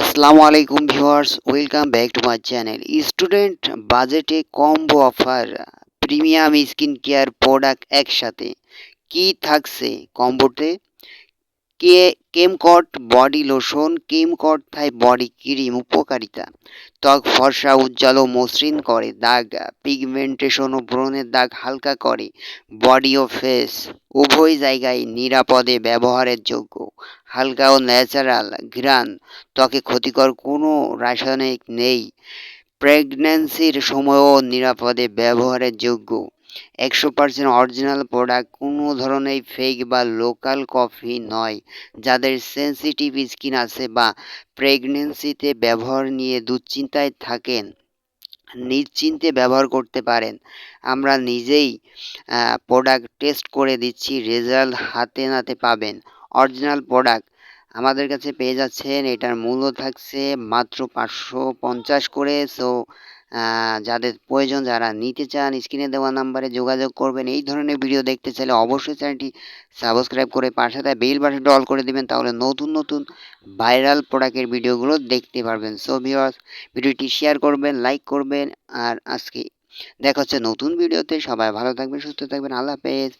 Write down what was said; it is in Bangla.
আসসালামু আলাইকুম viewers, welcome back to my channel. Student বাজেটে combo offer, premium skin care product একসাথে। কি থাকছে কম্বোতে? কে, কেমকট বডি লোশন, কেমকট থাই বডি ক্রিম, উপকারিতা। ত্বক ফর্সা, উজ্জ্বল ও মসৃণ করে, দাগ, পিগমেন্টেশন ও ব্রণের দাগ হালকা করে। বডি ও ফেস উভয় জায়গায় নিরাপদে ব্যবহারের যোগ্য। হালকা ও ন্যাচারাল ঘ্রাণ। ত্বকে ক্ষতিকর কোনো রাসায়নিক নেই। প্রেগন্যান্সির সময়ও নিরাপদে ব্যবহারের যোগ্য। একশো পার্সেন্ট অরিজিনাল প্রোডাক্ট কোনো ধরনের ফেক বা লোকাল কফি নয়, যাদের সেন্সিটিভ স্কিন আছে বা প্রেগনেন্সিতে ব্যবহার নিয়ে দুশ্চিন্তায় থাকেন। নিশ্চিন্তে ব্যবহার করতে পারেন। আমরা নিজেই প্রোডাক্ট টেস্ট করে দিচ্ছি রেজাল্ট হাতে নাতে পাবেন। অরিজিনাল প্রোডাক্ট আমাদের কাছে পেয়ে যাচ্ছেন। এটার মূল্য থাকছে মাত্র পাঁচশো পঞ্চাশ করে। সো যাদের প্রয়োজন, যারা নিতে চান, স্ক্রিনে দেওয়া নাম্বারে যোগাযোগ করবেন। এই ধরনের ভিডিও দেখতে চাইলে অবশ্যই চ্যানেলটি সাবস্ক্রাইব করে পাশে তাই বেল বাটনটা অল করে দেবেন, তাহলে নতুন নতুন ভাইরাল প্রোডাক্টের ভিডিওগুলো দেখতে পারবেন। সো ভিউয়ার্স ভিডিওটি শেয়ার করবেন লাইক করবেন, আর আজকে দেখা হচ্ছে নতুন ভিডিওতে সবাই ভালো থাকবেন, সুস্থ থাকবেন। আল্লাহ হাফেজ।